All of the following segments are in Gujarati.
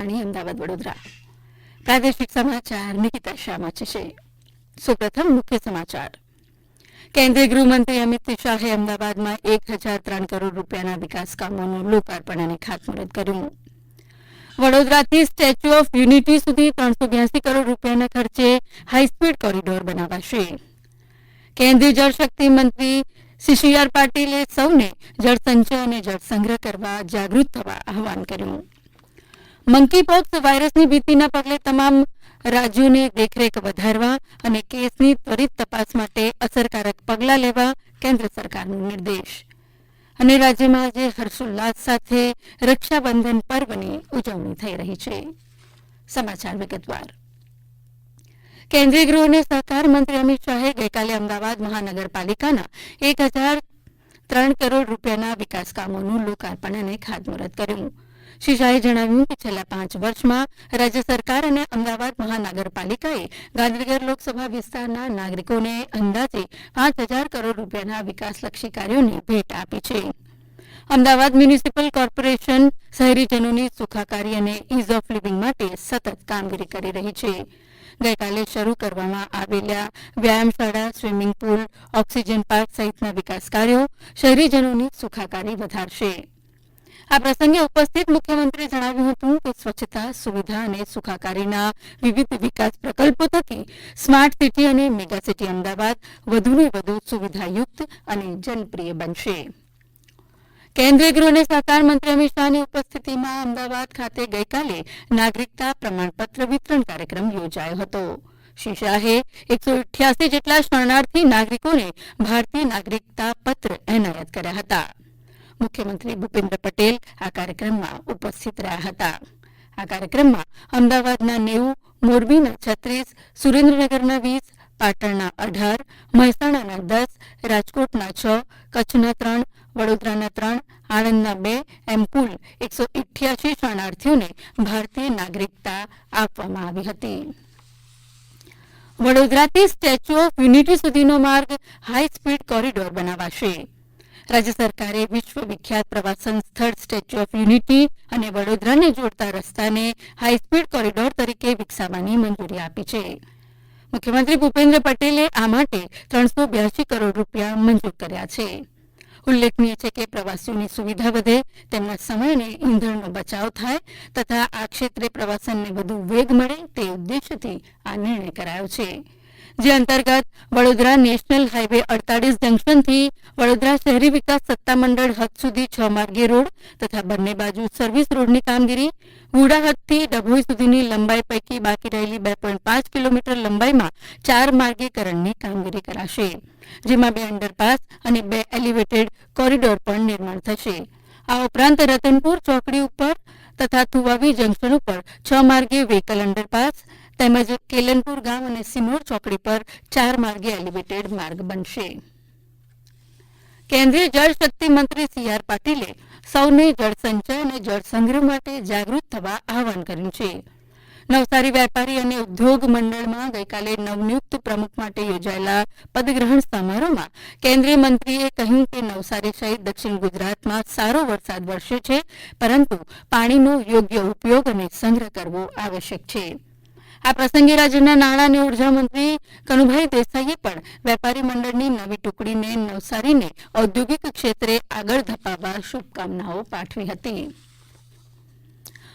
આકાશવાણી અમદાવાદ વડોદરા. પ્રાદેશિક સમાચાર નિકિતા શાહ વાંચે સૌપ્રથમ મુખ્ય સમાચાર. કેન્દ્રીય ગૃહમંત્રી અમિત શાહે અમદાવાદમાં એક હજાર ત્રણ કરોડ રૂપિયાના વિકાસ કામોનું લોકાર્પણ અને ખાતમુહૂર્ત કર્યું. વડોદરાથી સ્ટેચ્યુ ઓફ યુનિટી સુધી ત્રણસો બ્યાસી કરોડ રૂપિયાના ખર્ચે હાઈસ્પીડ કોરિડોર બનાવાશે. કેન્દ્રીય જળશક્તિ મંત્રી શ્રી સી આર પાટીલે સૌને જળસંચય અને જળસંગ્રહ કરવા જાગૃત થવા આહવાન કર્યું. મંકીપોક્સ વાયરસની ભીતિના પગલે તમામ રાજ્યોને દેખરેખ વધારવા અને કેસની ત્વરિત તપાસ માટે અસરકારક પગલાં લેવા કેન્દ્ર સરકારનો નિર્દેશ. અને રાજ્યમાં આજે હર્ષોલ્લાસ સાથે રક્ષાબંધન પર્વની ઉજવણી થઈ રહી છે. સમાચાર વિગતવાર. કેન્દ્રીય ગૃહ અને સહકાર મંત્રી અમિત શાહે ગઈકાલે અમદાવાદ મહાનગરપાલિકાના એક હજાર ત્રણ કરોડ રૂપિયાના વિકાસ કામોનું લોકાર્પણ અને ખાતમુહૂર્ત કર્યું. શ્રી શાહે જણાવ્યું કે છેલ્લા પાંચ વર્ષમાં રાજ્ય સરકાર અને અમદાવાદ મહાનગરપાલિકાએ ગાંધીનગર લોકસભા વિસ્તારના નાગરિકોને અંદાજે પાંચ હજાર કરોડ રૂપિયાના વિકાસલક્ષી કાર્યોની ભેટ આપી છે. અમદાવાદ મ્યુનિસિપલ કોર્પોરેશન શહેરીજનોની સુખાકારી અને ઇઝ ઓફ લિવિંગ માટે સતત કામગીરી કરી રહી છે. ગઈકાલે શરૂ કરવામાં આવેલા વ્યાયામશાળા સ્વિમિંગ પુલ, ઓક્સિજન પાર્ક સહિતના વિકાસ કાર્યો શહેરીજનોની સુખાકારી વધારશે. આ પ્રસંગે ઉપસ્થિત મુખ્યમંત્રીએ જણાવ્યું હતું કે સ્વચ્છતા, સુવિધા અને સુખાકારીના વિવિધ વિકાસ પ્રકલ્પો થકી સ્માર્ટ સિટી અને મેગા સિટી અમદાવાદ વધુને વધુ સુવિધાયુક્ત અને જનપ્રિય બનશે. કેન્દ્રીય ગૃહ અને સહકાર મંત્રી અમિત શાહની ઉપસ્થિતિમાં અમદાવાદ ખાતે ગઈકાલે નાગરિકતા પ્રમાણપત્ર વિતરણ કાર્યક્રમ યોજાયો હતો. શ્રી શાહે એકસો અઠ્યાસી જેટલા શરણાર્થી નાગરિકોને ભારતીય નાગરિકતા પત્ર એનાયત કર્યા હતા. મુખ્યમંત્રી ભૂપેન્દ્ર પટેલ આ કાર્યક્રમમાં ઉપસ્થિત રહ્યા હતા. આ કાર્યક્રમમાં અમદાવાદના નેવું મોરબીના છત્રીસ, સુરેન્દ્રનગરના વીસ, પાટણના અઢાર, મહેસાણાના દસ, રાજકોટના છ, કચ્છના ત્રણ, વડોદરાના ત્રણ, આણંદના બે, એમ કુલ એકસો ઇઠ્યાસી શરણાર્થીઓને ભારતીય નાગરિકતા આપવામાં આવી હતી. વડોદરાથી સ્ટેચ્યુ ઓફ યુનિટી સુધીનો માર્ગ હાઈ સ્પીડ કોરિડોર બનાવાશે. રાજ્ય સરકારે વિશ્વ વિખ્યાત પ્રવાસન સ્થળ સ્ટેચ્યુ ઓફ યુનિટી અને વડોદરાને જોડતા રસ્તાને હાઈસ્પીડ કોરિડોર તરીકે વિકસાવવાની મંજૂરી આપી છે. મુખ્યમંત્રી ભૂપેન્દ્ર પટેલે આ માટે ત્રણસો બ્યાસી કરોડ રૂપિયા મંજૂર કર્યા છે. ઉલ્લેખનીય છે કે પ્રવાસીઓની સુવિધા વધે, તેમના સમય અને ઇંધણનો બચાવ થાય તથા આ ક્ષેત્રે પ્રવાસનને વધુ વેગ મળે તે ઉદ્દેશ્યથી આ નિર્ણય કરાયો છે. જે અંતર્ગત વડોદરા નેશનલ હાઈવે અડતાલીસ જંકશનથી વડોદરા શહેરી વિકાસ સત્તામંડળ હદ સુધી છ માર્ગીય રોડ તથા બંને બાજુ સર્વિસ રોડની કામગીરી. હદથી ડભોઈ સુધીની લંબાઈ પૈકી બાકી રહેલી બે પોઈન્ટ પાંચ કિલોમીટર લંબાઈમાં ચાર માર્ગીકરણની કામગીરી કરાશે, જેમાં બે અંડરપાસ અને બે એલિવેટેડ કોરિડોર પણ નિર્માણ થશે. આ ઉપરાંત રતનપુર ચોકડી ઉપર તથા થુવાવી જંકશન ઉપર છ માર્ગે વ્હીકલ અંડરપાસ તેમજ કેલનપુર ગામ અને સિમોર ચોકડી પર ચાર માર્ગીય એલિવેટેડ માર્ગ બનશે. કેન્દ્રીય જળશક્તિ મંત્રી સી આર પાટીલે સૌને જળસંચય અને જળસંગ્રહ માટે જાગૃત થવા આહવાન કર્યું છે. નવસારી વેપારી અને ઉદ્યોગ મંડળમાં ગઈકાલે નવનિયુક્ત પ્રમુખ માટે યોજાયેલા પદગ્રહણ સમારોહમાં કેન્દ્રીય મંત્રીએ કહ્યું કે નવસારી સહિત દક્ષિણ ગુજરાતમાં સારો વરસાદ વરસ્યો છે, પરંતુ પાણીનો યોગ્ય ઉપયોગ અને સંગ્રહ કરવો આવશ્યક છે. આ પ્રસંગે રાજ્યના નાણાં અને ઊર્જા મંત્રી કનુભાઈ દેસાઈએ પણ વેપારી મંડળની નવી ટુકડીને નવસારીને ઔદ્યોગિક ક્ષેત્રે આગળ ધપાવવા શુભકામનાઓ પાઠવી હતી.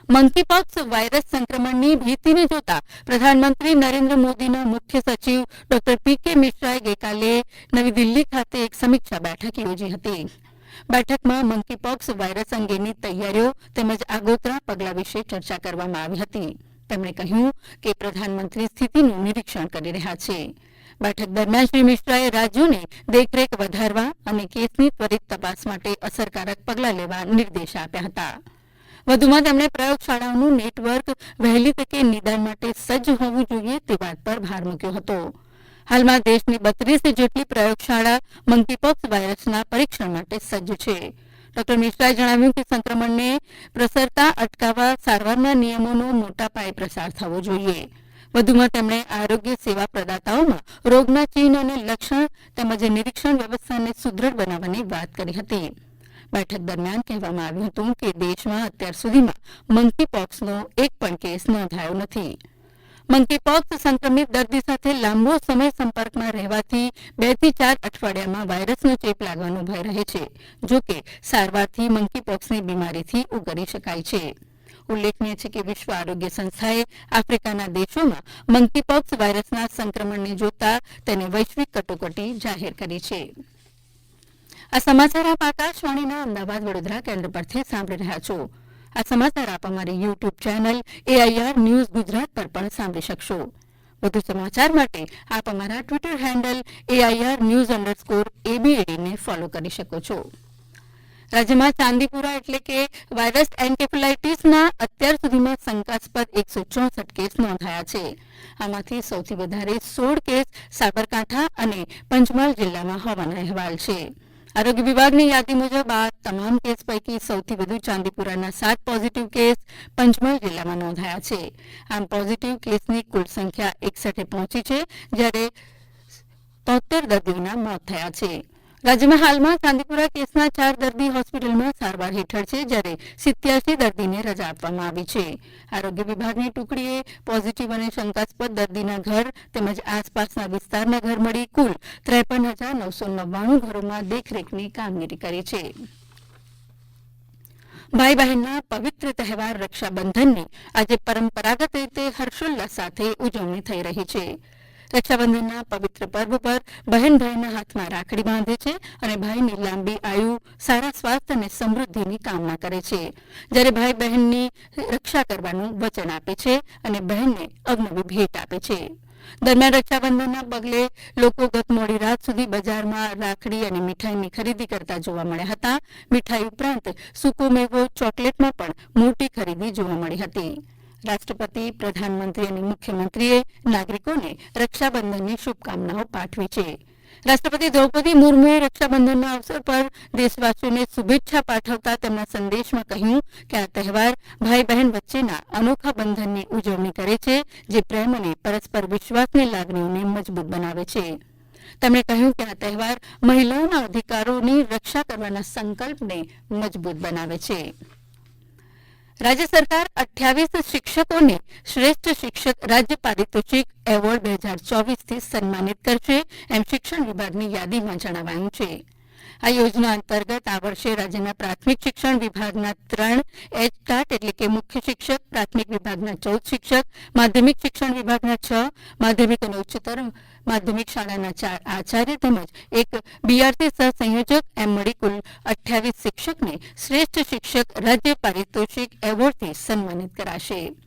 મંકીપોક્સ વાયરસ સંક્રમણની ભીતિને જોતા પ્રધાનમંત્રી નરેન્દ્ર મોદીના મુખ્ય સચિવ ડોક્ટર પી કે મિશ્રાએ ગઈકાલે નવી દિલ્હી ખાતે એક સમીક્ષા બેઠક યોજી હતી. બેઠકમાં મંકીપોક્સ વાયરસ અંગેની તૈયારીઓ તેમજ આગોતરા પગલાં વિશે ચર્ચા કરવામાં આવી હતી. તેમણે કહ્યું કે પ્રધાનમંત્રી સ્થિતિનું નિરીક્ષણ કરી રહ્યા છે. બેઠક દરમિયાન શ્રી મિશ્રાએ રાજ્યોને દેખરેખ વધારવા અને કેસની ત્વરિત તપાસ માટે અસરકારક પગલાં લેવા નિર્દેશ આપ્યા હતા. વધુમાં તેમણે પ્રયોગશાળાઓનું નેટવર્ક વહેલી તકે નિદાન માટે સજ્જ હોવું જોઈએ તે વાત પર ભાર મૂક્યો હતો. હાલમાં દેશની બત્રીસ જેટલી પ્રયોગશાળા મંકીપોક્સ વાયરસના પરીક્ષણ માટે સજ્જ છે. ડોક્ટર મિશ્રાએ જણાવ્યું કે સંક્રમણને પ્રસરતા અટકાવવા સારવારના નિયમોનો મોટા પાયે પ્રસાર થવો જોઈએ. વધુમાં તેમણે આરોગ્ય સેવા પ્રદાતાઓમાં રોગના ચિહ્ન અને લક્ષણ તેમજ નિરીક્ષણ વ્યવસ્થાને સુદ્રઢ બનાવવાની વાત કરી હતી. બેઠક દરમિયાન કહેવામાં આવ્યું હતું કે દેશમાં અત્યાર સુધીમાં મંકી પોક્સનો એક પણ કેસ નોંધાયો નથી. મંકીપોક્સ સંક્રમિત દર્દી સાથે લાંબો સમય સંપર્કમાં રહેવાથી બેથી ચાર અઠવાડિયામાં વાયરસનો ચેપ લાગવાનો ભય રહે છે. જો કે સારવારથી મંકીપોક્સની બીમારીથી ઉગરી શકાય છે. ઉલ્લેખનીય છે કે વિશ્વ આરોગ્ય સંસ્થાએ આફ્રિકાના દેશોમાં મંકીપોક્સ વાયરસના સંક્રમણને જોતા તેને વૈશ્વિક કટોકટી જાહેર કરી છે. આ સમાચાર આપ આકાશવાણીના અમદાવાદ વડોદરા કેન્દ્ર પરથી સાંભળી રહ્યા છો. આ સમાચાર આપ અમારી YouTube channel AIR news Gujarat પર પણ સાંભળી શકશો. વધુ સમાચાર માટે આપ અમારા Twitter handle AIR news underscore એબીએડીને follow કરી શકો છો. રાજ્યમાં ચાંદીપુરા એટલે કે વાયરસ એન્કેફેલાઇટીસના અત્યાર સુધીમાં શંકાસ્પદ એકસો ચોસઠ કેસ નોંધાયા છે. આમાંથી સૌથી વધારે સોળ કેસ સાબરકાંઠા અને પંચમહાલ જિલ્લામાં હોવાના અહેવાલ છે. આરોગ્ય વિભાગની યાદી મુજબ આ તમામ કેસ પૈકી સૌથી વધુ ચાંદીપુરાના સાત પોઝિટિવ કેસ પંચમહાલ જિલ્લામાં નોંધાયા છે. આમ પોઝિટિવ કેસની કુલ સંખ્યા એકસઠે પહોંચી છે, જ્યારે તોતેર દર્દીઓના મોત થયા છે. રાજ્યમાં હાલમાં ચાંદીપુરા કેસના ચાર દર્દી હોસ્પિટલમાં સારવાર હેઠળ છે, જ્યારે સિત્યાસી દર્દીને રજા આપવામાં આવી છે. આરોગ્ય વિભાગની ટુકડીએ પોઝિટિવ અને શંકાસ્પદ દર્દીના ઘર તેમજ આસપાસના વિસ્તારના ઘર મળી કુલ ત્રેપન હજાર નવસો નવ્વાણું ઘરોમાં દેખરેખની કામગીરી કરી છે. ભાઈ બહેનના પવિત્ર તહેવાર રક્ષાબંધનની આજે પરંપરાગત રીતે હર્ષોલ્લાસ સાથે ઉજવણી થઈ રહી છે. રક્ષાબંધનના પવિત્ર પર્વ પર બહેન ભાઈના હાથમાં રાખડી બાંધે છે અને ભાઈની લાંબી આયુ, સારા સ્વાસ્થ્ય અને સમૃદ્ધિની કામના કરે છે. જ્યારે ભાઈ બહેનની રક્ષા કરવાનું વચન આપે છે અને બહેનને અવનવી ભેટ આપે છે. દરમિયાન રક્ષાબંધનના પગલે લોકો ગત મોડી રાત સુધી બજારમાં રાખડી અને મીઠાઈની ખરીદી કરતા જોવા મળ્યા હતા. મીઠાઈ ઉપરાંત સૂકો મેવો ચોકલેટમાં પણ મોટી ખરીદી જોવા મળી હતી. રાષ્ટ્રપતિ, પ્રધાનમંત્રી અને મુખ્યમંત્રીએ નાગરિકોને રક્ષાબંધનની શુભકામનાઓ પાઠવી છે. રાષ્ટ્રપતિ દ્રૌપદી મુર્મુએ રક્ષાબંધનના અવસર પર દેશવાસીઓને શુભેચ્છા પાઠવતા તેમના સંદેશમાં કહ્યું કે આ તહેવાર ભાઈ બહેન વચ્ચેના અનોખા બંધનની ઉજવણી કરે છે, જે પ્રેમ અને પરસ્પર વિશ્વાસની લાગણીઓને મજબૂત બનાવે છે. તેમણે કહ્યું કે આ તહેવાર મહિલાઓના અધિકારોની રક્ષા કરવાના સંકલ્પને મજબૂત બનાવે છે. રાજ્ય સરકાર અઠ્યાવીસ શિક્ષકોને શ્રેષ્ઠ શિક્ષક રાજ્ય પારિતોષિક એવોર્ડ બે હજાર ચોવીસથી સન્માનિત કરશે એમ શિક્ષણ વિભાગની યાદીમાં જણાવાયું છે. આ યોજના અંતર્ગત આ વર્ષે રાજ્યના પ્રાથમિક શિક્ષણ વિભાગના ત્રણ એચટાટ એટલે કે મુખ્ય શિક્ષક, પ્રાથમિક વિભાગના ચૌદ શિક્ષક, માધ્યમિક શિક્ષણ વિભાગના છ, માધ્યમિક અને ઉચ્ચતર માધ્યમિક શાળાના ચાર આચાર્ય તેમજ એક બીઆરટી સહસંયોજક એમ મળી કુલ અઠ્યાવીસ શિક્ષકને શ્રેષ્ઠ શિક્ષક રાજ્ય પારિતોષિક એવોર્ડથી સન્માનિત કરાશે.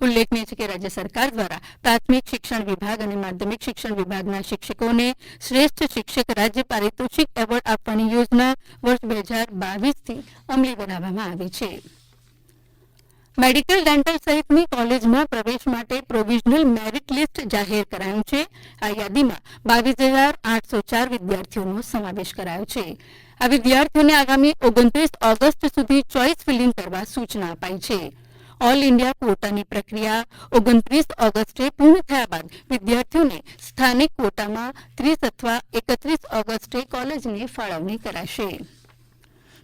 ઉલ્લેખનીય છે કે રાજ્ય સરકાર દ્વારા પ્રાથમિક શિક્ષણ વિભાગ અને માધ્યમિક શિક્ષણ વિભાગના શિક્ષકોને શ્રેષ્ઠ શિક્ષક રાજ્ય પારિતોષિક એવોર્ડ આપવાની યોજના વર્ષ બે હજાર બાવીસથી અમલી બનાવવામાં આવી છે. મેડિકલ ડેન્ટલ સહિતની કોલેજમાં પ્રવેશ માટે પ્રોવિઝનલ મેરિટ લિસ્ટ જાહેર કરાયું છે. આ યાદીમાં બાવીસ હજાર આઠસો ચાર વિદ્યાર્થીઓનો સમાવેશ કરાયો છે. આ વિદ્યાર્થીઓને આગામી ઓગણત્રીસ ઓગસ્ટ સુધી ચોઇસ ફિલિંગ કરવા સૂચના અપાઈ છે. ઓલ ઇન્ડિયા ક્વોટાની પ્રક્રિયા ઓગણત્રીસ ઓગસ્ટે પૂર્ણ થયા બાદ વિદ્યાર્થીઓને સ્થાનિક ક્વોટામાં ત્રીસ અથવા એકત્રીસ ઓગસ્ટે કોલેજની ફાળવણી કરાશે.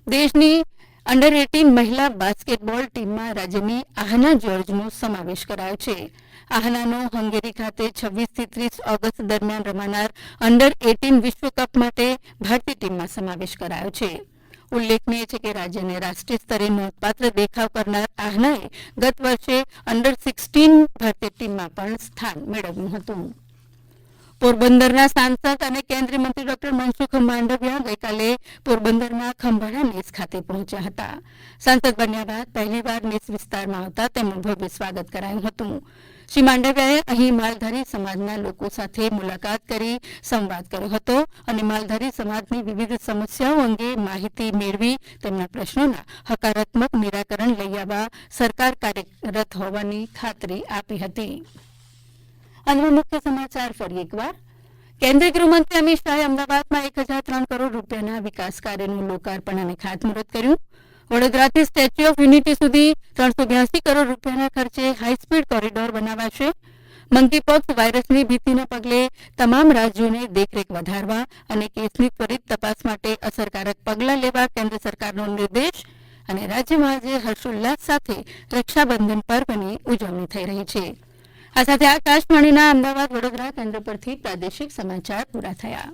દેશની અંડર એટીન મહિલા બાસ્કેટબોલ ટીમમાં રાજ્યની આહના જોર્જનો સમાવેશ કરાયો છે. આહનાનો હંગેરી ખાતે છવ્વીસથી ત્રીસ ઓગસ્ટ દરમિયાન રમાનાર અંડર એટીન વિશ્વકપ માટે ભારતીય ટીમમાં સમાવેશ કરાયો છે. ઉલ્લેખનીય છે કે રાજ્યને રાષ્ટ્રીય સ્તરે નોંધપાત્ર દેખાવ કરનાર આહનાએ ગત વર્ષે અંડર સિક્સટીન ભારતીય ટીમમાં પણ સ્થાન મેળવ્યું હતું. પોરબંદરના સાંસદ અને કેન્દ્રીય મંત્રી ડોક્ટર મનસુખ માંડવિયા ગઈકાલે પોરબંદરના ખંભાળા નેસ ખાતે પહોંચ્યા હતા. સાંસદ બન્યા બાદ પહેલીવાર નેસ વિસ્તારમાં આવતા તેમનું ભવ્ય સ્વાગત કરાયું હતું. શ્રી માંડવિયાએ અહીં માલધારી સમાજના લોકો સાથે મુલાકાત કરી, સંવાદ કર્યો હતો અને માલધારી સમાજની વિવિધ સમસ્યાઓ અંગે માહિતી મેળવી તેમના પ્રશ્નોના હકારાત્મક નિરાકરણ લઈ આવવા સરકાર કાર્યરત હોવાની ખાતરી આપી હતી. અંદરના મુખ્ય સમાચાર ફરી એકવાર. કેન્દ્રીય ગૃહમંત્રી અમિત શાહે અમદાવાદમાં એક હજાર ત્રણ કરોડ રૂપિયાના વિકાસ કાર્યનું લોકાર્પણ અને ખાતમુહૂર્ત કર્યું. વડોદરાથી સ્ટેચ્યુ ઓફ યુનિટી સુધી ત્રણસો બ્યાસી કરોડ રૂપિયાના ખર્ચે હાઈસ્પીડ કોરિડોર બનાવાશે. મંકીપોક્સ વાયરસની ભીતિના પગલે તમામ રાજ્યોને દેખરેખ વધારવા અને કેસની ત્વરિત તપાસ માટે અસરકારક પગલાં લેવા કેન્દ્ર સરકારનો નિર્દેશ અને રાજ્યમાં આજે હર્ષોલ્લાસ સાથે રક્ષાબંધન પર્વની ઉજવણી થઈ રહી છે. આ સાથે આકાશવાણીના અમદાવાદ વડોદરા કેન્દ્ર પરથી પ્રાદેશિક સમાચાર પૂરા થયા.